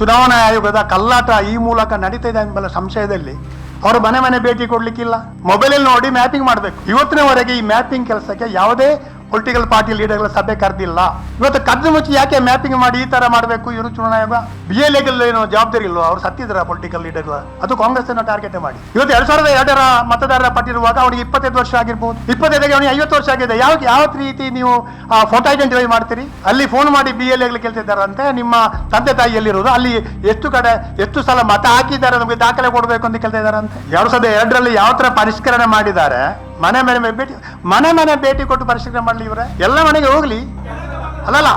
ಚುನಾವಣಾ ಆಯೋಗದ ಕಲ್ಲಾಟ ಈ ಮೂಲಕ ನಡೀತಾ ಇದೆ ಎಂಬ ಸಂಶಯದಲ್ಲಿ ಅವರು ಮನೆ ಮನೆ ಭೇಟಿ ಕೊಡ್ಲಿಕ್ಕಿಲ್ಲ. ಮೊಬೈಲಲ್ಲಿ ನೋಡಿ ಮ್ಯಾಪಿಂಗ್ ಮಾಡಬೇಕು. ಇವತ್ತಿನವರೆಗೆ ಈ ಮ್ಯಾಪಿಂಗ್ ಕೆಲಸಕ್ಕೆ ಯಾವುದೇ ಪೊಲಿಟಿಕಲ್ ಪಾರ್ಟಿ ಲೀಡರ್ಗಳ ಸಭೆ ಕರೆದಿಲ್ಲ. ಇವತ್ತು ಕದ್ದು ಮುಚ್ಚಿ ಯಾಕೆ ಮ್ಯಾಪಿಂಗ್ ಮಾಡಿ ಈ ತರ ಮಾಡಬೇಕು? ಇವರು ಚುನಾವಣಾ ಬಿ ಎಲ್ ಏನೋ ಜವಾಬ್ದಾರಿ ಇಲ್ಲ ಅವ್ರು ಸತ್ತಿದ್ರ ಪೊಲಿಟಿಕಲ್ ಲೀಡರ್ಗಳ ಅದು ಕಾಂಗ್ರೆಸ್ ಅನ್ನು ಟಾರ್ಗೆಟ್ ಮಾಡಿ. ಇವತ್ತು ಎರಡ್ ಸಾವಿರದ ಎರಡರ ಮತದಾರರ ಪಟ್ಟಿರುವಾಗ ಅವರಿಗೆ ಇಪ್ಪತ್ತೈದು ವರ್ಷ ಆಗಿರ್ಬೋದು. ಇಪ್ಪತ್ತೈದಕ್ಕೆ ಅವನಿಗೆ ಐವತ್ತು ವರ್ಷ ಆಗಿದೆ. ಯಾವ ಯಾವ ರೀತಿ ನೀವು ಫೋಟೋ ಐಡೆಂಟಿಫೈ ಮಾಡ್ತೀರಿ? ಅಲ್ಲಿ ಫೋನ್ ಮಾಡಿ ಬಿ ಎಲ್ ಎಗಳು ಕೇಳ್ತಿದ್ದಾರಂತೆ. ನಿಮ್ಮ ತಂದೆ ತಾಯಿ ಎಲ್ಲಿರೋದು? ಅಲ್ಲಿ ಎಷ್ಟು ಕಡೆ, ಎಷ್ಟು ಸಲ ಮತ ಹಾಕಿದ್ದಾರೆ? ನಮಗೆ ದಾಖಲೆ ಕೊಡಬೇಕು ಅಂತ ಕೇಳ್ತಾ ಇದ್ದಾರಂತೆ ಎರಡ್ ಸಾವಿರದ ಎರಡರಲ್ಲಿ ಯಾವ ತರ ಪರಿಷ್ಕರಣೆ ಮಾಡಿದ್ದಾರೆ? ಮನೆ ಮನೆ ಭೇಟಿ, ಮನೆ ಮನೆ ಭೇಟಿ ಕೊಟ್ಟು ಪರಿಶೀಲನೆ ಮಾಡಲಿ ಇವರೇ? ಎಲ್ಲ ಮನೆಗೆ ಹೋಗ್ಲಿ. ಅಲ್ಲಲ್ಲ,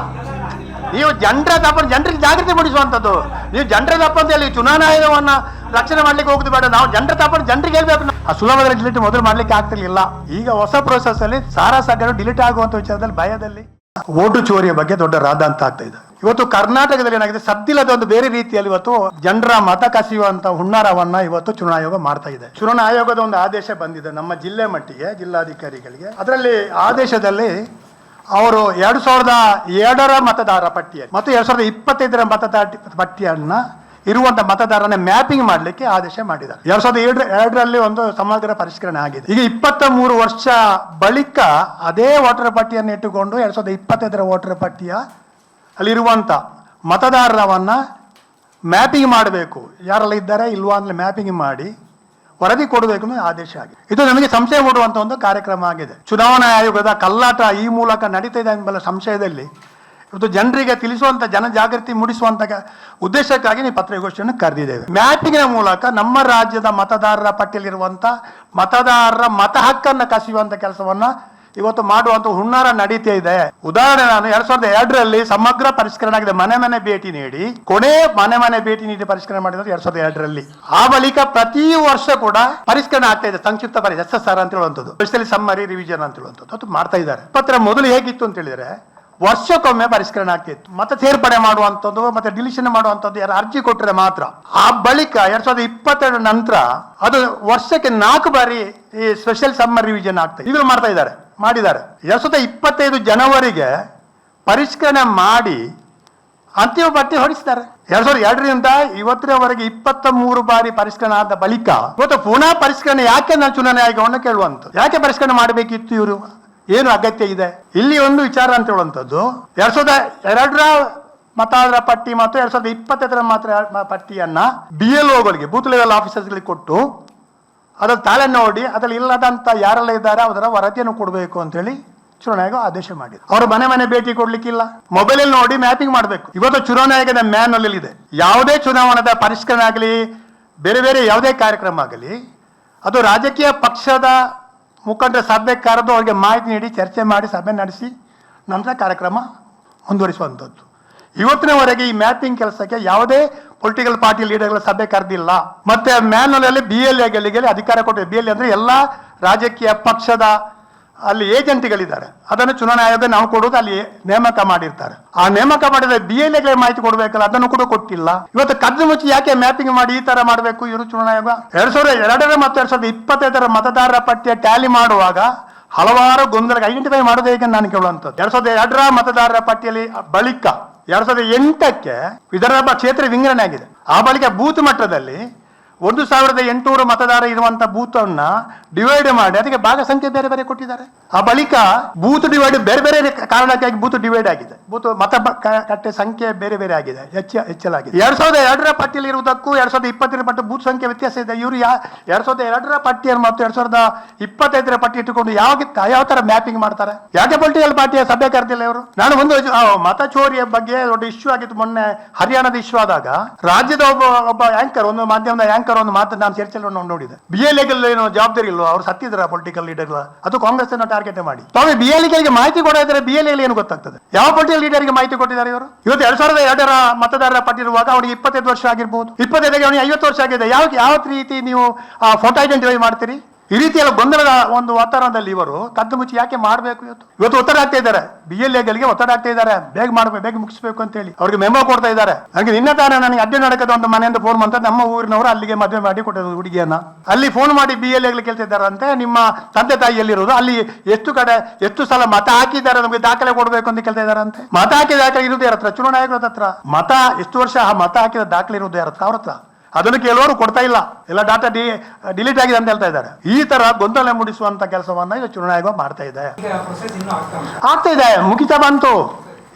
ನೀವು ಜನರ ತಪ್ಪ ಜನರಿಗೆ ಜಾಗೃತಿ ಮೂಡಿಸುವಂಥದ್ದು. ನೀವು ಜನರ ತಪ್ಪ ಅಂತ ಹೇಳಿ ಚುನಾವಣಾ ಆಯೋಗವನ್ನ ರಕ್ಷಣೆ ಮಾಡ್ಲಿಕ್ಕೆ ಹೋಗುದು ಬೇಡ. ನಾವು ಜನರ ತಪ್ಪ ಜನರಿಗೆ ಹೇಳ್ಬೇಕು. ಆ ಸುಲಭದಲ್ಲಿ ಡಿಲೀಟ್ ಮೊದಲು ಮಾಡ್ಲಿಕ್ಕೆ ಆಗ್ತಿರ್ಲಿಲ್ಲ. ಈಗ ಹೊಸ ಪ್ರೋಸೆಸ್ ಅಲ್ಲಿ ಸಾರಾ ಸಾಗರ ಡಿಲೀಟ್ ಆಗುವಂತ ವಿಚಾರದಲ್ಲಿ ಭಯದಲ್ಲಿ. ಓಟು ಚೋರಿಯ ಬಗ್ಗೆ ದೊಡ್ಡ ರಾದಂತ ಆಗ್ತಾ ಇದೆ. ಇವತ್ತು ಕರ್ನಾಟಕದಲ್ಲಿ ಏನಾಗಿದೆ? ಸದ್ದಿಲ್ಲದ ಒಂದು ಬೇರೆ ರೀತಿಯಲ್ಲಿ ಇವತ್ತು ಜನರ ಮತ ಕಸಿಯುವಂತ ಹುನ್ನಾರವನ್ನ ಇವತ್ತು ಚುನಾವಣಾ ಆಯೋಗ ಮಾಡ್ತಾ ಇದೆ. ಚುನಾವಣಾ ಆಯೋಗದ ಒಂದು ಆದೇಶ ಬಂದಿದೆ ನಮ್ಮ ಜಿಲ್ಲೆ ಮಟ್ಟಿಗೆ, ಜಿಲ್ಲಾಧಿಕಾರಿಗಳಿಗೆ. ಅದರಲ್ಲಿ ಆದೇಶದಲ್ಲಿ ಅವರು ಎರಡು ಸಾವಿರದ ಎರಡರ ಮತದಾರ ಪಟ್ಟಿಯಲ್ಲಿ, ಮತ್ತು ಎರಡು ಸಾವಿರದ ಇಪ್ಪತ್ತೈದರ ಮತದಾರ ಪಟ್ಟಿಯನ್ನ ಇರುವಂತ ಮತದಾರನ ಮ್ಯಾಪಿಂಗ್ ಮಾಡಲಿಕ್ಕೆ ಆದೇಶ ಮಾಡಿದ್ದಾರೆ. ಎರಡ್ ಸಾವಿರದ ಏಳರ ಎರಡರಲ್ಲಿ ಒಂದು ಸಮಗ್ರ ಪರಿಷ್ಕರಣೆ ಆಗಿದೆ. ಈಗ ಇಪ್ಪತ್ತ ಮೂರು ವರ್ಷ ಬಳಿಕ ಅದೇ ವೋಟರ್ ಪಟ್ಟಿಯನ್ನು ಇಟ್ಟುಕೊಂಡು ಎರಡ್ ಸಾವಿರದ ಇಪ್ಪತ್ತೈದರ ವೋಟರ್ ಪಟ್ಟಿಯ ಅಲ್ಲಿರುವಂತ ಮತದಾರರವನ್ನ ಮ್ಯಾಪಿಂಗ್ ಮಾಡಬೇಕು. ಯಾರೆಲ್ಲ ಇದ್ದಾರೆ, ಇಲ್ವಾ ಅಂತ ಮ್ಯಾಪಿಂಗ್ ಮಾಡಿ ವರದಿ ಕೊಡಬೇಕು ಅನ್ನೋ ಆದೇಶ ಆಗಿದೆ. ಇದು ನಮಗೆ ಸಂಶಯ ಮೂಡುವಂತ ಒಂದು ಕಾರ್ಯಕ್ರಮ ಆಗಿದೆ. ಚುನಾವಣಾ ಆಯೋಗದ ಕಲ್ಲಾಟ ಈ ಮೂಲಕ ನಡೀತಾ ಇದೆ ಎಂಬ ಸಂಶಯದಲ್ಲಿ ಇವತ್ತು ಜನರಿಗೆ ತಿಳಿಸುವಂತ ಜನಜಾಗೃತಿ ಮೂಡಿಸುವಂತ ಕ- ಉದ್ದೇಶಕ್ಕಾಗಿ ನೀವು ಪತ್ರಿಕಾಗೋಷ್ಠಿಯನ್ನು ಕರೆದಿದ್ದೇವೆ. ಮ್ಯಾಪಿಂಗ್ನ ಮೂಲಕ ನಮ್ಮ ರಾಜ್ಯದ ಮತದಾರರ ಪಟ್ಟಿಯಲ್ಲಿರುವಂತ ಮತದಾರರ ಮತ ಹಕ್ಕನ್ನು ಕಸಿಯುವಂತ ಕೆಲಸವನ್ನ ಇವತ್ತು ಮಾಡುವಂತ ಹುನ್ನಾರ ನಡೀತಾ ಇದೆ. ಉದಾಹರಣೆ ನಾನು ಎರಡ್ ಸಾವಿರದ ಎರಡರಲ್ಲಿ ಸಮಗ್ರ ಪರಿಷ್ಕರಣೆ ಆಗಿದೆ. ಮನೆ ಮನೆ ಭೇಟಿ ನೀಡಿ, ಕೊನೆ ಮನೆ ಮನೆ ಭೇಟಿ ನೀಡಿ ಪರಿಷ್ಕರಣೆ ಮಾಡಿದ್ರು ಎರಡ್ ಸಾವಿರದ ಎರಡರಲ್ಲಿ. ಆ ಬಳಿಕ ಪ್ರತಿ ವರ್ಷ ಕೂಡ ಪರಿಷ್ಕರಣೆ ಆಗ್ತಾ ಇದೆ, ಸಂಕ್ಷಿಪ್ತ ಪರಿ ಎಸ್ ಎಸ್ ಆರ್ ಅಂತ ಹೇಳುವಂಥದ್ದು. ಸಮ್ಮರಿ ರಿವಿಷನ್ ಅಂತ ಹೇಳುವಂಥದ್ದು. ಅದು ಮಾಡ್ತಾ ಇದ್ದಾರೆ. ಪತ್ರ ಮೊದಲು ಹೇಗಿತ್ತು ಅಂತ ಹೇಳಿದ್ರೆ ವರ್ಷಕ್ಕೊಮ್ಮೆ ಪರಿಷ್ಕರಣೆ ಆಗ್ತಿತ್ತು. ಮತ್ತೆ ಸೇರ್ಪಡೆ ಮಾಡುವಂಥದ್ದು, ಮತ್ತೆ ಡಿಲಿಷನ್ ಮಾಡುವಂಥದ್ದು ಯಾರು ಅರ್ಜಿ ಕೊಟ್ಟರೆ ಮಾತ್ರ. ಆ ಬಳಿಕ ಎರಡ್ ಸಾವಿರದ ಇಪ್ಪತ್ತೆರಡು ನಂತರ ಅದು ವರ್ಷಕ್ಕೆ ನಾಲ್ಕು ಬಾರಿ ಈ ಸ್ಪೆಷಲ್ ಸಮ್ಮರ್ ರಿವಿಷನ್ ಆಗ್ತದೆ. ಈಗಲೂ ಮಾಡ್ತಾ ಇದ್ದಾರೆ, ಮಾಡಿದ್ದಾರೆ. ಎರಡ್ ಸಾವಿರದ ಇಪ್ಪತ್ತೈದು ಜನವರಿಗೆ ಪರಿಷ್ಕರಣೆ ಮಾಡಿ ಅಂತಿಮ ಪಟ್ಟಿ ಹೊಡಿಸಿದ್ದಾರೆ ಎರಡ್ ಸಾವಿರದ ಎರಡರಿಂದ ಇವತ್ತರವರೆಗೆ ಇಪ್ಪತ್ತ ಮೂರು ಬಾರಿ ಪರಿಷ್ಕರಣೆ ಆದ ಬಳಿಕ ಇವತ್ತು ಪುನಃ ಪರಿಷ್ಕರಣೆ ಯಾಕೆ ನಾನು ಚುನಾವಣೆ ಆಯೋಗವನ್ನು ಕೇಳುವಂತ ಯಾಕೆ ಪರಿಷ್ಕರಣೆ ಮಾಡಬೇಕಿತ್ತು ಇವರು? ಏನು ಅಗತ್ಯ ಇದೆ? ಇಲ್ಲಿ ಒಂದು ವಿಚಾರ ಅಂತ ಹೇಳುವಂಥದ್ದು, ಎರಡ್ ಸಾವಿರದ ಎರಡರ ಮತದಾರರ ಪಟ್ಟಿ ಮತ್ತು ಎರಡ್ ಸಾವಿರದ ಇಪ್ಪತ್ತೈದರ ಮಾತ್ರ ಪಟ್ಟಿಯನ್ನ ಬಿ ಎಲ್ ಓಗಳಿಗೆ ಬೂತ್ ಲೆವೆಲ್ ಕೊಟ್ಟು ಅದರ ತಾಳೆ ನೋಡಿ ಅದರಲ್ಲಿ ಇಲ್ಲದಂತ ಯಾರೆಲ್ಲ ಇದ್ದಾರೆ, ಅದರ ವರದಿಯನ್ನು ಕೊಡಬೇಕು ಅಂತ ಹೇಳಿ ಚುನಾವಣೆ ಆಯೋಗ ಆದೇಶ ಮಾಡಿದೆ ಅವರು ಮನೆ ಮನೆ ಭೇಟಿ ಕೊಡ್ಲಿಕ್ಕಿಲ್ಲ. ಮೊಬೈಲ್ ಅಲ್ಲಿ ನೋಡಿ ಮ್ಯಾಪಿಂಗ್ ಮಾಡಬೇಕು. ಇವತ್ತು ಚುನಾವಣಾ ಆಯೋಗದ ಮ್ಯಾನ್ ಇದೆ ಯಾವುದೇ ಚುನಾವಣದ ಪರಿಷ್ಕರಣೆ ಆಗಲಿ, ಬೇರೆ ಬೇರೆ ಯಾವುದೇ ಕಾರ್ಯಕ್ರಮ ಆಗಲಿ, ಅದು ರಾಜಕೀಯ ಪಕ್ಷದ ಮುಖಂಡರ ಸಭೆ ಕರೆದು ಅವರಿಗೆ ಮಾಹಿತಿ ನೀಡಿ, ಚರ್ಚೆ ಮಾಡಿ, ಸಭೆ ನಡೆಸಿ ನಂತರ ಕಾರ್ಯಕ್ರಮ ಮುಂದುವರಿಸುವಂಥದ್ದು. ಇವತ್ತಿನವರೆಗೆ ಈ ಮ್ಯಾಪಿಂಗ್ ಕೆಲಸಕ್ಕೆ ಯಾವುದೇ ಪೊಲಿಟಿಕಲ್ ಪಾರ್ಟಿ ಲೀಡರ್ಗಳ ಸಭೆ ಕರೆದಿಲ್ಲ. ಮತ್ತೆ ಮ್ಯಾನ್ಯುವಲ್ ಬಿ ಎಲ್ ಎಗಳಿಗೆ ಅಧಿಕಾರ ಕೊಟ್ಟಿದೆ ಬಿ ಎಲ್ ಅಂದ್ರೆ ಎಲ್ಲ ರಾಜಕೀಯ ಪಕ್ಷದ ಅಲ್ಲಿ ಏಜೆಂಟ್ಗಳಿದ್ದಾರೆ. ಅದನ್ನು ಚುನಾವಣಾ ಆಯೋಗ ನಾವು ಕೊಡೋದು ಅಲ್ಲಿ ನೇಮಕ ಮಾಡಿರ್ತಾರೆ. ಆ ನೇಮಕ ಮಾಡಿದ ಬಿ ಎಲ್ ಮಾಹಿತಿ ಕೊಡಬೇಕಲ್ಲ, ಅದನ್ನು ಕೂಡ ಕೊಟ್ಟಿಲ್ಲ. ಇವತ್ತು ಕದ್ದು ಮುಚ್ಚಿ ಯಾಕೆ ಮ್ಯಾಪಿಂಗ್ ಮಾಡಿ ಈ ತರ ಮಾಡಬೇಕು ಇವರು ಚುನಾವಣಾ ಆಯೋಗ? ಎರಡ್ ಸಾವಿರದ ಎರಡರ ಮತ್ತು ಎರಡ್ ಸಾವಿರದ ಇಪ್ಪತ್ತೈದರ ಮತದಾರರ ಪಟ್ಟಿಯ ಟ್ಯಾಲಿ ಮಾಡುವಾಗ ಹಲವಾರು ಗೊಂದಲ ಐಡೆಂಟಿಫೈ ಮಾಡೋದು ಹೇಗೆ ನಾನು ಕೇಳುವಂಥದ್ದು. ಎರಡ್ ಸಾವಿರದ ಎರಡರ ಮತದಾರರ ಪಟ್ಟಿಯಲ್ಲಿ ಬಳಿಕ, ಎರಡ್ ಸಾವಿರದ ಎಂಟಕ್ಕೆ ವಿಧಾನಸಭಾ ಕ್ಷೇತ್ರ ವಿಂಗಡಣೆ ಆಗಿದೆ. ಆ ಬಳಿಕ ಬೂತ್ ಮಟ್ಟದಲ್ಲಿ ಒಂದು ಸಾವಿರದ ಎಂಟುನೂರು ಮತದಾರ ಇರುವಂತಹ ಬೂತ್ ಅನ್ನ ಡಿವೈಡ್ ಮಾಡಿ, ಅದಕ್ಕೆ ಭಾಗ ಸಂಖ್ಯೆ ಬೇರೆ ಬೇರೆ ಕೊಟ್ಟಿದ್ದಾರೆ. ಆ ಬಳಿಕ ಬೂತ್ ಡಿವೈಡ್ ಬೇರೆ ಬೇರೆ ಕಾರಣಕ್ಕಾಗಿ ಬೂತ್ ಡಿವೈಡ್ ಆಗಿದೆ. ಬೂತ್ ಮತ ಕಟ್ಟೆ ಸಂಖ್ಯೆ ಬೇರೆ ಬೇರೆ ಆಗಿದೆ, ಹೆಚ್ಚ ಹೆಚ್ಚಲಾಗಿದೆ ಎರಡ್ ಸಾವಿರದ ಎರಡರ ಪಟ್ಟಿಯಲ್ಲಿ ಇರುವುದಕ್ಕೂ ಎರಡ್ ಸಾವಿರದ ಇಪ್ಪತ್ತರ ಪಟ್ಟು ಬೂತ್ ಸಂಖ್ಯೆ ವ್ಯತ್ಯಾಸ ಇದೆ. ಇವರು ಯಾ, ಎರಡ್ ಸಾವಿರದ ಎರಡರ ಪಟ್ಟಿಯನ್ನು ಮತ್ತು ಎರಡ್ ಸಾವಿರದ ಇಪ್ಪತ್ತೈದರ ಪಟ್ಟಿ ಇಟ್ಟುಕೊಂಡು ಯಾವ ಯಾವ ತರ ಮ್ಯಾಪಿಂಗ್ ಮಾಡ್ತಾರೆ? ಯಾಕೆ ಪೊಲಿಟಿಕಲ್ ಪಾರ್ಟಿಯ ಸಭೆ ಕರೆದಿಲ್ಲ ಇವರು? ನಾನು ಒಂದು ಮತ ಚೋರಿಯ ಬಗ್ಗೆ ದೊಡ್ಡ ಇಶ್ಯೂ ಆಗಿತ್ತು. ಮೊನ್ನೆ ಹರಿಯಾಣದ ಇಶ್ಯೂ ಆದಾಗ ರಾಜ್ಯದ ಒಬ್ಬ ಒಬ್ಬ ಆಂಕರ್ ಒಂದು ಮಾಧ್ಯಮದ ಆಂಕರ್ ಒಂದು ಮಾತು ನಾನು ಚರ್ಚೆಯಲ್ಲಿ ಒಂದು ನೋಡಿದೆ. ಬಿ ಎಲ್ ಏನೋ ಜವಾಬ್ದಾರಿ ಇಲ್ಲ ಅವ್ರು ಸತ್ತಿದ್ರ ಪೊಲಿಟಿಕಲ್ ಲೀಡರ್ ಅದು ಕಾಂಗ್ರೆಸ್ ಅನ್ನ ಟಾರ್ಗೆಟ್ ಮಾಡಿ. ಸ್ವಾಮಿ ಬಿ ಎಲ್ ಮಾಹಿತಿ ಕೊಡೋದ್ರೆ ಬಿ ಎಲ್ ಏನು ಗೊತ್ತಾಗ್ತದೆ? ಯಾವ ಪೊಲಿಟಿಕಲ್ ಲೀಡರ್ಗೆ ಮಾಹಿತಿ ಕೊಟ್ಟಿದ್ದಾರೆ ಇವರು? ಇವತ್ತು ಎರಡ್ ಸಾವಿರದ ಎರಡರ ಮತದಾರರ ಪಟ್ಟಿರುವಾಗ ಅವನಿಗೆ ಇಪ್ಪತ್ತೈದು ವರ್ಷ ಆಗಿರ್ಬೋದು. ಇಪ್ಪತ್ತೈದಕ್ಕೆ ಅವನಿಗೆ ಐವತ್ತು ವರ್ಷ ಆಗಿದೆ. ಯಾವ ಯಾವ ರೀತಿ ನೀವು ಫೋಟೋ ಐಡೆಂಟಿಫೈ ಮಾಡ್ತೀರಿ? ಈ ರೀತಿಯೆಲ್ಲ ಗೊಂದಲದ ಒಂದು ವಾತಾವರಣದಲ್ಲಿ ಇವರು ಕದ್ದು ಮುಚ್ಚಿ ಯಾಕೆ ಮಾಡಬೇಕು ಇವತ್ತು? ಇವತ್ತು ಒತ್ತಡ ಆಗ್ತಾ ಇದ್ದಾರೆ. ಬಿ ಎಲ್ ಎಗಳಿಗೆ ಒತ್ತಡ ಆಗ್ತಾ ಇದ್ದಾರೆ. ಬೇಗ ಮಾಡಬೇಕು, ಬೇಗ ಮುಗಿಸ್ಬೇಕು ಅಂತ ಹೇಳಿ ಅವ್ರಿಗೆ ಮೆಮೊ ಕೊಡ್ತಾ ಇದ್ದಾರೆ. ನನಗೆ ನಿನ್ನೆ ತಾನೇ ನನಗೆ ಅಡ್ಡೆ ನಡಕದ ಒಂದು ಮನೆಯಿಂದ ಫೋನ್ ಮಾಡ್ತಾ ನಮ್ಮ ಊರಿನವರು ಅಲ್ಲಿಗೆ ಮದುವೆ ಮಾಡಿ ಕೊಟ್ಟದ್ದು ಹುಡುಗಿಯನ್ನ. ಅಲ್ಲಿ ಫೋನ್ ಮಾಡಿ ಬಿ ಎಲ್ ಎಗಳು ಕೇಳ್ತಾ ಇದ್ದಾರಂತೆ ನಿಮ್ಮ ತಂದೆ ತಾಯಿ ಎಲ್ಲಿರೋದು? ಅಲ್ಲಿ ಎಷ್ಟು ಕಡೆ, ಎಷ್ಟು ಸಲ ಮತ ಹಾಕಿದ್ದಾರೆ, ನಮಗೆ ದಾಖಲೆ ಕೊಡಬೇಕು ಅಂತ ಕೇಳ್ತಾ ಇದ್ದಾರಂತೆ ಮತ ಹಾಕಿದ ದಾಖಲೆ ಇರೋದು ಯಾರ ಹತ್ರ? ಚುನಾವಣಾ ಆಯೋಗದ ಹತ್ರ. ಮತ, ಎಷ್ಟು ವರ್ಷ ಆ ಮತ ಹಾಕಿದ ದಾಖಲೆ ಇರುವುದು ಯಾರ ಹತ್ರ? ಅವ್ರ ಹತ್ರ. ಅದನ್ನು ಕೆಲವರು ಕೊಡ್ತಾ ಇಲ್ಲ. ಎಲ್ಲ ಡಾಟಾ ಡಿ ಡಿಲೀಟ್ ಆಗಿದೆ ಅಂತ ಹೇಳ್ತಾ ಇದ್ದಾರೆ. ಈ ತರ ಗೊಂದಲ ಮೂಡಿಸುವಂತ ಕೆಲಸವನ್ನ ಈಗ ಚುನಾವಣಾ ಆಯೋಗ ಮಾಡ್ತಾ ಇದೆ. ಆಗ್ತಾ ಇದೆ. ಮುಗಿತಾ ಬಂತು.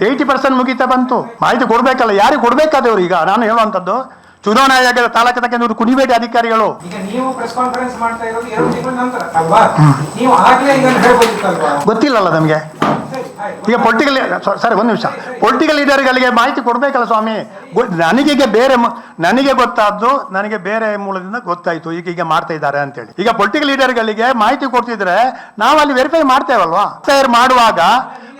ಏಯ್ಟಿ ಪರ್ಸೆಂಟ್ ಮುಗಿತ ಬಂತು. ಮಾಹಿತಿ ಕೊಡ್ಬೇಕಲ್ಲ. ಯಾರಿಗೆ ಕೊಡ್ಬೇಕಾದವ್ರು ಈಗ? ನಾನು ಹೇಳುವಂತದ್ದು ಚುನಾವಣಾ ಆಯೋಗದ ತಾಲೂಕಿನ ತಕ್ಕ ನೀವು ಕುಣಿಬೇಡಿ ಅಧಿಕಾರಿಗಳು ಗೊತ್ತಿಲ್ಲಲ್ಲ ನಮಗೆ. ಈಗ ಪೊಲಿಟಿಕಲ್ ಸರಿ, ಒಂದು ನಿಮಿಷ. ಪೊಲಿಟಿಕಲ್ ಲೀಡರ್ಗಳಿಗೆ ಮಾಹಿತಿ ಕೊಡ್ಬೇಕಲ್ಲ ಸ್ವಾಮಿ? ನನಗೀಗ ಬೇರೆ ನನಗೆ ಗೊತ್ತಾದ್ದು, ನನಗೆ ಬೇರೆ ಮೂಲದಿಂದ ಗೊತ್ತಾಯ್ತು. ಈಗ ಈಗ ಮಾಡ್ತಾ ಇದ್ದಾರೆ ಅಂತೇಳಿ. ಈಗ ಪೊಲಿಟಿಕಲ್ ಲೀಡರ್ಗಳಿಗೆ ಮಾಹಿತಿ ಕೊಡ್ತಿದ್ರೆ ನಾವು ಅಲ್ಲಿ ವೆರಿಫೈ ಮಾಡ್ತೇವಲ್ವಾ? ಮಾಡುವಾಗ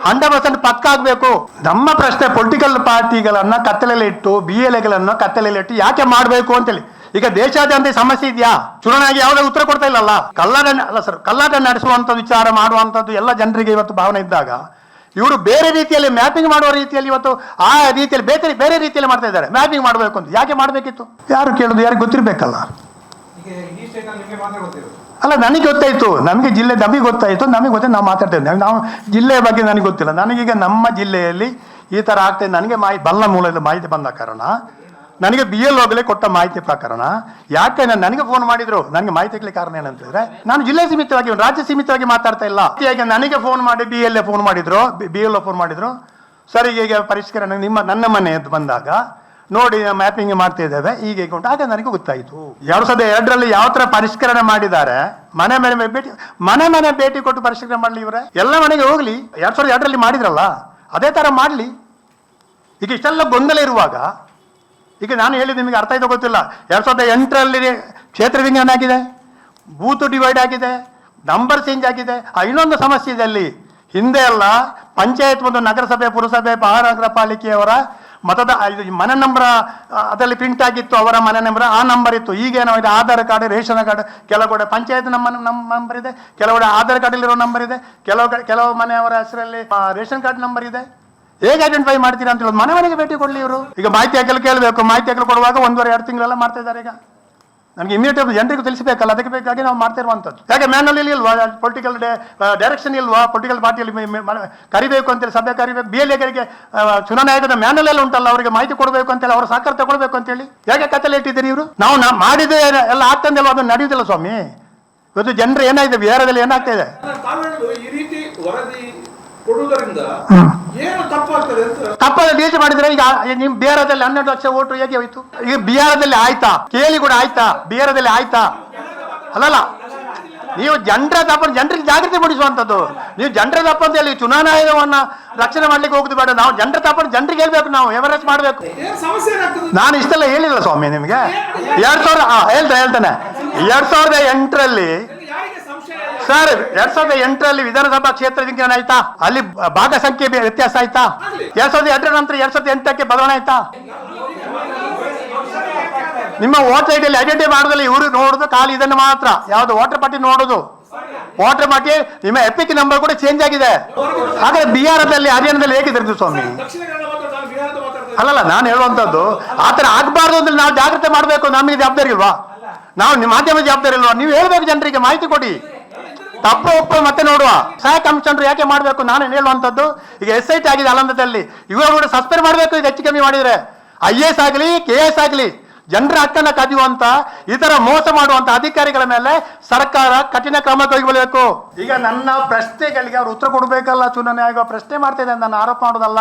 ಹಂಡ್ರೆಡ್ ಪರ್ಸೆಂಟ್ ಪಕ್ಕ ಆಗ್ಬೇಕು. ನಮ್ಮ ಪ್ರಶ್ನೆ ಪೊಲಿಟಿಕಲ್ ಪಾರ್ಟಿಗಳನ್ನ ಕತ್ತಲೆಯಲ್ಲಿ ಇಟ್ಟು ಬಿ ಎಲ್ ಎಗಳನ್ನ ಕತ್ತಲೆಯಲ್ಲಿ ಇಟ್ಟು ಯಾಕೆ ಮಾಡಬೇಕು ಅಂತೇಳಿ. ಈಗ ದೇಶಾದ್ಯಂತ ಸಮಸ್ಯೆ ಇದೆಯಾ? ಚುನಾವಣೆಗೆ ಯಾವುದೇ ಉತ್ತರ ಕೊಡ್ತಾ ಇಲ್ಲಲ್ಲ? ಕಲ್ಲಾಟ ಅಲ್ಲ ಸರ್ ಕಲ್ಲಾಟ ನಡೆಸುವಂತ ವಿಚಾರ ಮಾಡುವಂತದ್ದು ಎಲ್ಲ ಜನರಿಗೆ ಇವತ್ತು ಭಾವನೆ ಇದ್ದಾಗ ಇವರು ಬೇರೆ ರೀತಿಯಲ್ಲಿ ಮ್ಯಾಪಿಂಗ್ ಮಾಡುವ ರೀತಿಯಲ್ಲಿ ಇವತ್ತು ಆ ರೀತಿಯಲ್ಲಿ ಬೇರೆ ಬೇರೆ ರೀತಿಯಲ್ಲಿ ಮಾಡ್ತಾ ಇದ್ದಾರೆ. ಮ್ಯಾಪಿಂಗ್ ಮಾಡಬೇಕು ಅಂತ. ಯಾಕೆ ಮಾಡಬೇಕಿತ್ತು? ಯಾರು ಕೇಳೋದು? ಯಾರಿಗೆ ಗೊತ್ತಿರಬೇಕಲ್ಲ. ಅಲ್ಲಿ ನನಗೆ ಗೊತ್ತಾಯ್ತು. ನಮಗೆ ಜಿಲ್ಲೆ ನಮಗೆ ಗೊತ್ತಾಯಿತು. ನಮಗೆ ಗೊತ್ತಾಯ್ತು. ನಾವು ಮಾತಾಡ್ತೇವೆ. ನಾವು ಜಿಲ್ಲೆಯ ಬಗ್ಗೆ ನನಗೆ ಗೊತ್ತಿಲ್ಲ. ನನಗೀಗ ನಮ್ಮ ಜಿಲ್ಲೆಯಲ್ಲಿ ಈ ತರ ಆಗ್ತದೆ ನನಗೆ ಮಾಹಿತಿ ಬಲ್ಲ ಮೂಲದ ಮಾಹಿತಿ ಬಂದ ಕಾರಣ ನನಗೆ ಬಿ ಎಲ್ ಹೋಗಲೇ ಕೊಟ್ಟ ಮಾಹಿತಿ ಪ್ರಕರಣ. ಯಾಕೆ ನಾನು ನನಗೆ ಫೋನ್ ಮಾಡಿದ್ರು? ನನಗೆ ಮಾಹಿತಿ ಕಾರಣ ಏನಂತಂದ್ರೆ ನಾನು ಜಿಲ್ಲೆ ಸೀಮಿತವಾಗಿ ರಾಜ್ಯ ಸೀಮಿತವಾಗಿ ಮಾತಾಡ್ತಾ ಇಲ್ಲ. ಹೀಗೆ ನನಗೆ ಫೋನ್ ಮಾಡಿ ಬಿ ಎಲ್ ಎ ಫೋನ್ ಮಾಡಿದ್ರು. ಬಿ ಎಲ್ ಫೋನ್ ಮಾಡಿದ್ರು. ಸರ್, ಈಗ ಈಗ ಪರಿಷ್ಕರಣೆ ನಿಮ್ಮ ನನ್ನ ಮನೆ ಅಂತ ಬಂದಾಗ, ನೋಡಿ ಮ್ಯಾಪಿಂಗ್ ಮಾಡ್ತಾ ಇದ್ದೇವೆ. ಹೀಗೆ ಹೀಗೆ ಉಂಟು. ಆಗ ನನಗೆ ಗೊತ್ತಾಯಿತು. ಎರಡು ಸಾವಿರದ ಎರಡರಲ್ಲಿ ಯಾವ ತರ ಪರಿಷ್ಕರಣೆ ಮಾಡಿದ್ದಾರೆ? ಮನೆ ಮನೆ ಭೇಟಿ ಮನೆ ಮನೆ ಭೇಟಿ ಕೊಟ್ಟು ಪರಿಷ್ಕರಣೆ ಮಾಡಲಿ ಇವರೇ? ಎಲ್ಲ ಮನೆಗೆ ಹೋಗ್ಲಿ. ಎರಡ್ ಸಾವಿರದ ಎರಡರಲ್ಲಿ ಮಾಡಿದ್ರಲ್ಲ. ಅದೇ ತರ ಮಾಡಲಿ. ಈಗ ಇಷ್ಟೆಲ್ಲ ಗೊಂದಲ ಇರುವಾಗ ಈಗ ನಾನು ಹೇಳಿದ್ದು ನಿಮಗೆ ಅರ್ಥ ಇದೆ ಗೊತ್ತಿಲ್ಲ. ಎರಡು ಸಾವಿರದ ಎಂಟರಲ್ಲಿ ಕ್ಷೇತ್ರ ವಿಂಗಡಣೆ ಆಗಿದೆ ಬೂತು ಡಿವೈಡ್ ಆಗಿದೆ ನಂಬರ್ ಚೇಂಜ್ ಆಗಿದೆ. ಆ, ಇನ್ನೊಂದು ಸಮಸ್ಯೆ ಅಲ್ಲಿ. ಹಿಂದೆ ಎಲ್ಲ ಪಂಚಾಯತ್ ಒಂದು ನಗರಸಭೆ ಪುರಸಭೆ ಮಹಾನಗರ ಪಾಲಿಕೆಯವರ ಮತದ ಮನೆ ನಂಬರ ಅದರಲ್ಲಿ ಪ್ರಿಂಟ್ ಆಗಿತ್ತು ಅವರ ಮನೆ ನಂಬರ್ ಆ ನಂಬರ್ ಇತ್ತು. ಈಗೇನೋ ಇದೆ ಆಧಾರ್ ಕಾರ್ಡ್ ರೇಷನ್ ಕಾರ್ಡ್ ಕೆಲವು ಕಡೆ ಪಂಚಾಯತ್ ನಮ್ಮ ನಮ್ಮ ನಂಬರ್ ಇದೆ ಕೆಲವು ಕಡೆ ಆಧಾರ್ ಕಾರ್ಡ್ ಇರೋ ನಂಬರ್ ಇದೆ ಕೆಲವು ಕೆಲವು ಮನೆಯವರ ಹೆಸರಲ್ಲಿ ರೇಷನ್ ಕಾರ್ಡ್ ನಂಬರ್ ಇದೆ. ಹೇಗೆ ಐಡೆಂಟಿಫೈ ಮಾಡ್ತೀರಾ ಅಂತ ಹೇಳೋದು ಮನೆ ಮನೆಗೆ ಭೇಟಿ ಕೊಡ್ಲಿ ಇವರು. ಈಗ ಮಾಹಿತಿ ಹಾಕಲು ಕೇಳಬೇಕು, ಮಾಹಿತಿ ಹಾಕಲು ಕೊಡುವಾಗ ಒಂದೂವರೆ, ಎರಡು ತಿಂಗಳೆಲ್ಲ ಮಾಡ್ತಾ ಇದ್ದಾರೆ ಈಗ. ನನಗೆ ಇಮಿಡಿಯೇಟ್ ಜನರಿಗೂ ತಿಳಿಸಬೇಕಲ್ಲ, ಅದಕ್ಕೆ ಬೇಕಾಗಿ ನಾವು ಮಾಡ್ತಾ ಇರುವಂಥದ್ದು. ಯಾಕೆ ಮ್ಯಾನಲ್ಲಿ ಇಲ್ವಾ ಪೊಲಿಟಿಕಲ್ ಡೈರೆಕ್ಷನ್ ಇಲ್ವಾ ಪೊಲಿಟಿಕಲ್ ಪಾರ್ಟಿಯಲ್ಲಿ ಕರಿಬೇಕು ಅಂತೇಳಿ, ಸಭೆ ಕರಿಬೇಕು ಬಿ ಎಲ್ ಎಗಳಿಗೆ ಚುನಾವಣಾ ಆಯೋಗದ ಮ್ಯಾನಲ್ ಎಲ್ಲ ಉಂಟಲ್ಲ, ಅವರಿಗೆ ಮಾಹಿತಿ ಕೊಡಬೇಕು ಅಂತೇಳಿ, ಅವರ ಸಹಕಾರ ತಗೊಳ್ಬೇಕು ಅಂತೇಳಿ. ಹೇಗೆ ಕತ್ತಲೆ ಇಟ್ಟಿದ್ದೀರಿ ಇವರು? ನಾವು ಮಾಡಿದೆ ಎಲ್ಲ ಆಗ್ತಂದೆಲ್ಲ ಅದು ನಡೆಯುವುದಿಲ್ಲ ಸ್ವಾಮಿ. ಇವತ್ತು ಜನರು ಏನಾಗಿದೆ ಬಿಹಾರದಲ್ಲಿ ಏನಾಗ್ತಾ ಇದೆ? ಈ ರೀತಿ ವರದಿ ಕೊಡುವುದರಿಂದ ಏನು ತಪ್ಪಾಗ್ತದೆ ಅಂತ ತಪ್ಪಾದ ಮಾಡಿದ್ರೆ ಈಗ ನಿಮ್ ಬಿಹಾರದಲ್ಲಿ ಹನ್ನೆರಡು ಲಕ್ಷ ಓಟು ಹೇಗೆ ಹೋಯ್ತು ಈಗ ಬಿಹಾರದಲ್ಲಿ ಆಯ್ತಾ? ಕೇಳಿ ಕೂಡ ಆಯ್ತಾ? ಬಿಹಾರದಲ್ಲಿ ಆಯ್ತಾ? ಅಲ್ಲಲ್ಲ ನೀವು ಜನರ ತಪ್ಪ ಜನರಿಗೆ ಜಾಗೃತಿ ಮೂಡಿಸುವಂಥದ್ದು. ನೀವು ಜನರ ತಪ್ಪ ಅಂತ ಹೇಳಿ ಚುನಾವಣಾ ಆಯೋಗವನ್ನ ರಕ್ಷಣೆ ಮಾಡ್ಲಿಕ್ಕೆ ಹೋಗುದು ಬೇಡ. ನಾವು ಜನರ ತಪ್ಪ ಜನರಿಗೆ ಹೇಳ್ಬೇಕು ನಾವು ಎವರೆಸ್ಟ್ ಮಾಡ್ಬೇಕು. ನಾನು ಇಷ್ಟೆಲ್ಲ ಹೇಳಿಲ್ಲ ಸ್ವಾಮಿ ನಿಮಗೆ. ಎರಡ್ ಸಾವಿರ ಹೇಳ್ತೇನೆ ಹೇಳ್ತಾ ಹೇಳ್ತಾನೆ. ಎರಡ್ ಸಾವಿರದ ಎಂಟರಲ್ಲಿ? ಸರ್, ಎರಡ್ ಸಾವಿರದ ಎಂಟರಲ್ಲಿ ವಿಧಾನಸಭಾ ಕ್ಷೇತ್ರ ವಿಜ್ಞಾನ ಆಯ್ತಾ ಅಲ್ಲಿ ಭಾಗ ಸಂಖ್ಯೆ ವ್ಯತ್ಯಾಸ ಆಯ್ತಾ? ಎರಡ್ ಸಾವಿರದ ಎರಡರ ನಂತರ ಎರಡ್ ಸಾವಿರದ ಎಂಟಕ್ಕೆ ಬದಲಾವಣೆ ಆಯ್ತಾ? ನಿಮ್ಮ ವೋಟರ್ ಐಡಿಯಲ್ಲಿ ಐಡೆಂಟಿಫೈ ಮಾಡೋದಲ್ಲಿ ಇವರು ನೋಡುದು ಖಾಲಿ, ಇದನ್ನು ಮಾತ್ರ. ಯಾವ್ದು ವಾಟರ್ ಪಟ್ಟಿ ನೋಡುದು? ವಾಟರ್ ಪಾರ್ಟಿ ನಿಮ್ಮ ಎಪಿಕ್ ನಂಬರ್ ಕೂಡ ಚೇಂಜ್ ಆಗಿದೆ. ಹಾಗಾದ್ರೆ ಬಿಹಾರದಲ್ಲಿ ಹರಿಯಾಣದಲ್ಲಿ ಹೇಗಿದ್ರು ಸ್ವಾಮಿ? ಅಲ್ಲಲ್ಲ, ನಾನು ಹೇಳುವಂತದ್ದು ಆ ಥರ ಆಗ್ಬಾರ್ದು ಅಂದ್ರೆ ನಾವು ಜಾಗ್ರತೆ ಮಾಡಬೇಕು ನಮಗೆ ಜವಾಬ್ದಾರಿ ಇಲ್ವಾ? ನಾವು ನಿಮ್ಮ ಮಾಧ್ಯಮ ಜವಾಬ್ದಾರಿ ಇಲ್ವಾ? ನೀವು ಹೇಳ್ಬೇಕು ಜನರಿಗೆ, ಮಾಹಿತಿ ಕೊಡಿ. ತಪ್ಪು ಒಪ್ಪು ಮತ್ತೆ ನೋಡುವ. ಸಹಾಯಕ ಕಮಿಷನರ್ ಯಾಕೆ ಮಾಡಬೇಕು? ನಾನು ಹೇಳುವಂಥದ್ದು? ಈಗ ಎಸ್ ಐ ಟಿ ಆಗಿದೆ ಅಲಂದದಲ್ಲಿ ಇವರು ಕೂಡ ಸಸ್ಪೆಂಡ್ ಮಾಡಬೇಕು ಇದು ಹೆಚ್ಚು ಕಮ್ಮಿ ಮಾಡಿದ್ರೆ. ಐ ಎಸ್ ಆಗಲಿ ಕೆ ಎಸ್ ಆಗಲಿ, ಜನರ ಹಕ್ಕನ್ನ ಕದಿಯುವಂತ, ಈ ತರ ಮೋಸ ಮಾಡುವಂತ ಅಧಿಕಾರಿಗಳ ಮೇಲೆ ಸರ್ಕಾರ ಕಠಿಣ ಕ್ರಮ ಕೈಗೊಳ್ಳಬೇಕು. ಈಗ ನನ್ನ ಪ್ರಶ್ನೆಗಳಿಗೆ ಅವ್ರು ಉತ್ತರ ಕೊಡಬೇಕಲ್ಲ, ಚುನಾವಣೆ ಆಗುವ ಪ್ರಶ್ನೆ ಮಾಡ್ತಾ ನಾನು ಆರೋಪ ಮಾಡೋದಲ್ಲ.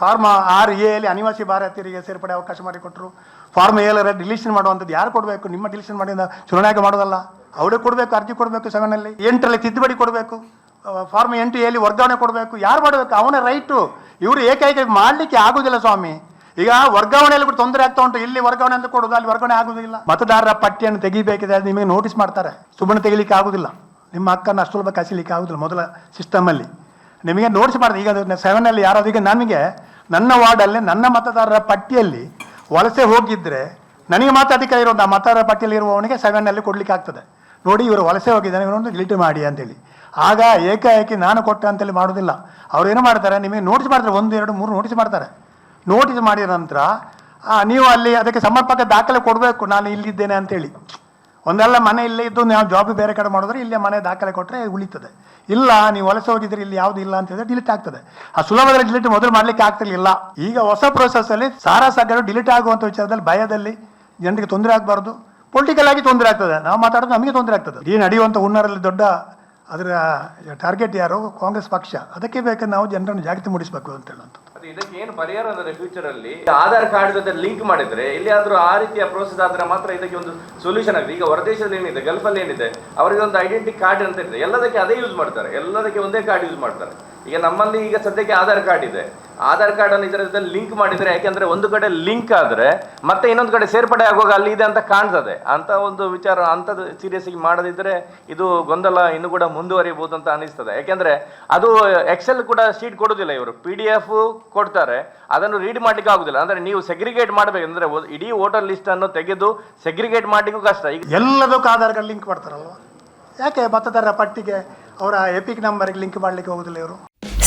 ಫಾರ್ಮ್ ಆರ್ ಎ ಅಲ್ಲಿ ಅನಿವಾಸಿ ಭಾರತೀಯರಿಗೆ ಸೇರ್ಪಡೆ ಅವಕಾಶ ಮಾಡಿಕೊಟ್ರು. ಫಾರ್ಮ್ ಎ ಡಿಲೀಷನ್ ಮಾಡುವಂಥದ್ದು ಯಾರು ಕೊಡಬೇಕು? ನಿಮ್ಮ ಡಿಲೀಷನ್ ಮಾಡಿದ ಚುನಾವಣೆ ಆಗಿ ಮಾಡೋದಲ್ಲ. ಅವರೇ ಕೊಡಬೇಕು, ಅರ್ಜಿ ಕೊಡಬೇಕು ಸೆವೆನಲ್ಲಿ ಎಂಟರಲ್ಲಿ ತಿದ್ದುಪಡಿ ಕೊಡಬೇಕು. ಫಾರ್ಮ್ ಎಂಟು ಎಲ್ಲಿ ವರ್ಗಾವಣೆ ಕೊಡಬೇಕು. ಯಾರು ಮಾಡಬೇಕು? ಅವನ ರೈಟು. ಇವರು ಏಕೈಕ ಮಾಡ್ಲಿಕ್ಕೆ ಆಗೋದಿಲ್ಲ ಸ್ವಾಮಿ. ಈಗ ವರ್ಗಾವಣೆಯಲ್ಲಿ ಕೂಡ ತೊಂದರೆ ಆಗ್ತಾ ಉಂಟು. ಇಲ್ಲಿ ವರ್ಗಾವಣೆ ಅಂತ ಕೊಡೋದು, ಅಲ್ಲಿ ವರ್ಗಾವಣೆ ಆಗೋದಿಲ್ಲ. ಮತದಾರರ ಪಟ್ಟಿಯನ್ನು ತೆಗಿಬೇಕಿದೆ ಅದು ನಿಮಗೆ ನೋಟಿಸ್ ಮಾಡ್ತಾರೆ. ಸುಮ್ಮನೆ ತೆಗಿಲಿಕ್ಕೆ ಆಗುದಿಲ್ಲ. ನಿಮ್ಮ ಅಕ್ಕನ ಅಷ್ಟು ಸುಲಭ ಕಸಿಲಿಕ್ಕೆ ಆಗುದಿಲ್ಲ ಮೊದಲ ಸಿಸ್ಟಮಲ್ಲಿ ನಿಮಗೆ ನೋಟಿಸ್ ಮಾಡಿದೆ. ಈಗ ಸೆವೆನ್ ಅಲ್ಲಿ ಯಾರು ಈಗ ನನಗೆ ನನ್ನ ವಾರ್ಡಲ್ಲಿ, ನನ್ನ ಮತದಾರರ ಪಟ್ಟಿಯಲ್ಲಿ ವಲಸೆ ಹೋಗಿದ್ರೆ ನನಗೆ ಮಾತ್ರ ಅಧಿಕಾರ ಇರೋದು ಮತದಾರರ ಪಟ್ಟಿಯಲ್ಲಿ ಇರುವವನಿಗೆ ಸೆವೆನ್ ಅಲ್ಲಿ ಕೊಡ್ಲಿಕ್ಕೆ ಆಗ್ತದೆ. ನೋಡಿ ಇವರು ವಲಸೆ ಹೋಗಿದ್ದಾನೆ ಇವನೊಂದು ಡಿಲೀಟ್ ಮಾಡಿ ಅಂತೇಳಿ. ಆಗ ಏಕಾಏಕಿ ನಾನು ಕೊಟ್ಟೆ ಅಂತೇಳಿ ಮಾಡೋದಿಲ್ಲ. ಅವ್ರು ಏನು ಮಾಡ್ತಾರೆ, ನಿಮಗೆ ನೋಟಿಸ್ ಮಾಡ್ತಾರೆ, ಒಂದು, ಎರಡು, ಮೂರು ನೋಟಿಸ್ ಮಾಡ್ತಾರೆ. ನೋಟಿಸ್ ಮಾಡಿದ ನಂತರ ನೀವು ಅಲ್ಲಿ ಅದಕ್ಕೆ ಸಮರ್ಪಕ ದಾಖಲೆ ಕೊಡಬೇಕು, ನಾನು ಇಲ್ಲಿದ್ದೇನೆ ಅಂತೇಳಿ. ಒಂದೆಲ್ಲ ಮನೆ ಇಲ್ಲೇ ಇದ್ದು ನಾವು ಜಾಬ್ ಬೇರೆ ಕಡೆ ಮಾಡಿದ್ರೆ ಇಲ್ಲೇ ಮನೆ ದಾಖಲೆ ಕೊಟ್ಟರೆ ಉಳಿತದೆ. ಇಲ್ಲ, ನೀವು ವಲಸೆ ಹೋಗಿದ್ರೆ ಇಲ್ಲಿ ಯಾವುದು ಇಲ್ಲ ಅಂತ ಹೇಳಿದ್ರೆ ಡಿಲೀಟ್ ಆಗ್ತದೆ. ಆ ಸುಲಭದಲ್ಲಿ ಡಿಲೀಟ್ ಮೊದಲು ಮಾಡ್ಲಿಕ್ಕೆ ಆಗ್ತಿರ್ಲಿಲ್ಲ. ಈಗ ಹೊಸ ಪ್ರೋಸೆಸ್ ಅಲ್ಲಿ ಸಾರಾ ಸಾಗರ ಡಿಲೀಟ್ ಆಗುವಂತ ವಿಚಾರದಲ್ಲಿ ಭಯದಲ್ಲಿ ಜನರಿಗೆ ತೊಂದರೆ ಆಗಬಾರ್ದು. ಪೊಲಿಟಿಕಲ್ ಆಗಿ ತೊಂದರೆ ಆಗ್ತದೆ. ನಾವು ಮಾತಾಡೋದು ನಮಗೆ ತೊಂದರೆ ಆಗ್ತದೆ. ಈ ನಡೆಯುವಂಥ ಹುನ್ನರಲ್ಲಿ ದೊಡ್ಡ ಅದರ ಟಾರ್ಗೆಟ್ ಯಾರು? ಕಾಂಗ್ರೆಸ್ ಪಕ್ಷ. ಅದಕ್ಕೆ ಬೇಕಾದ್ರೆ ನಾವು ಜನರನ್ನು ಜಾಗೃತಿ ಮೂಡಿಸಬೇಕು ಅಂತ ಹೇಳುವಂಥದ್ದು. ಇದಕ್ಕೆ ಏನು ಪರಿಹಾರ ಅಂದರೆ ಫ್ಯೂಚರ್ ಅಲ್ಲಿ. ಆಧಾರ್ ಕಾರ್ಡ್ ಜೊತೆ ಲಿಂಕ್ ಮಾಡಿದ್ರೆ ಎಲ್ಲಿಯಾದ್ರೂ ಆ ರೀತಿಯ ಪ್ರೋಸೆಸ್ ಆದ್ರೆ ಮಾತ್ರ ಇದಕ್ಕೆ ಒಂದು ಸೊಲ್ಯೂಷನ್ ಆಗಿದೆ. ಈಗ ಹೊರದೇಶದಲ್ಲಿ ಏನಿದೆ ಗಲ್ಫಲ್ಲಿ ಏನಿದೆ, ಅವರಿಗೆ ಒಂದು ಐಡೆಂಟಿ ಕಾರ್ಡ್ ಅಂತ ಇದೆ. ಎಲ್ಲದಕ್ಕೆ ಅದೇ ಯೂಸ್ ಮಾಡ್ತಾರೆ. ಎಲ್ಲದಕ್ಕೆ ಒಂದೇ ಕಾರ್ಡ್ ಯೂಸ್ ಮಾಡ್ತಾರೆ. ಈಗ ನಮ್ಮಲ್ಲಿ ಈಗ ಸದ್ಯಕ್ಕೆ ಆಧಾರ್ ಕಾರ್ಡ್ ಇದೆ. ಆಧಾರ್ ಕಾರ್ಡ್ ಅನ್ನು ಇದರ ಜೊತೆ ಲಿಂಕ್ ಮಾಡಿದ್ರೆ ಯಾಕೆಂದ್ರೆ ಒಂದು ಕಡೆ ಲಿಂಕ್ ಆದ್ರೆ ಮತ್ತೆ ಇನ್ನೊಂದು ಕಡೆ ಸೇರ್ಪಡೆ ಆಗುವಾಗ ಅಲ್ಲಿ ಇದೆ ಅಂತ ಕಾಣ್ತದೆ. ಅಂತ ಒಂದು ವಿಚಾರ ಅಂಥದ್ದು ಸೀರಿಯಸ್ ಆಗಿ ಮಾಡದಿದ್ರೆ ಇದು ಗೊಂದಲ ಇನ್ನು ಕೂಡ ಮುಂದುವರಿಬಹುದು ಅಂತ ಅನಿಸ್ತದೆ ಯಾಕೆಂದ್ರೆ ಅದು ಎಕ್ಸೆಲ್ ಕೂಡ ಶೀಟ್ ಕೊಡೋದಿಲ್ಲ ಇವರು. ಪಿ ಡಿ ಎಫ್ ಕೊಡ್ತಾರೆ. ಅದನ್ನು ರೀಡ್ ಮಾಡ್ಲಿಕ್ಕೆ ಆಗುದಿಲ್ಲ. ಅಂದ್ರೆ ನೀವು ಸೆಗ್ರಿಗೇಟ್ ಮಾಡ್ಬೇಕಂದ್ರೆ ಇಡೀ ವೋಟರ್ ಲಿಸ್ಟ್ ಅನ್ನು ತೆಗೆದು ಸೆಗ್ರಿಗೇಟ್ ಮಾಡ್ಲಿಕ್ಕೂ ಕಷ್ಟ. ಈಗ ಎಲ್ಲದಕ್ಕೂ ಆಧಾರ್ ಕಾರ್ಡ್ ಲಿಂಕ್ ಮಾಡ್ತಾರಲ್ವ ಯಾಕೆ ಮತದಾರರ ಪಟ್ಟಿಗೆ ಅವರ ಎಪಿಕ್ ನಂಬರ್ಗೆ ಲಿಂಕ್ ಮಾಡಲಿಕ್ಕೆ ಹೋಗುದಿಲ್ಲ ಇವರು?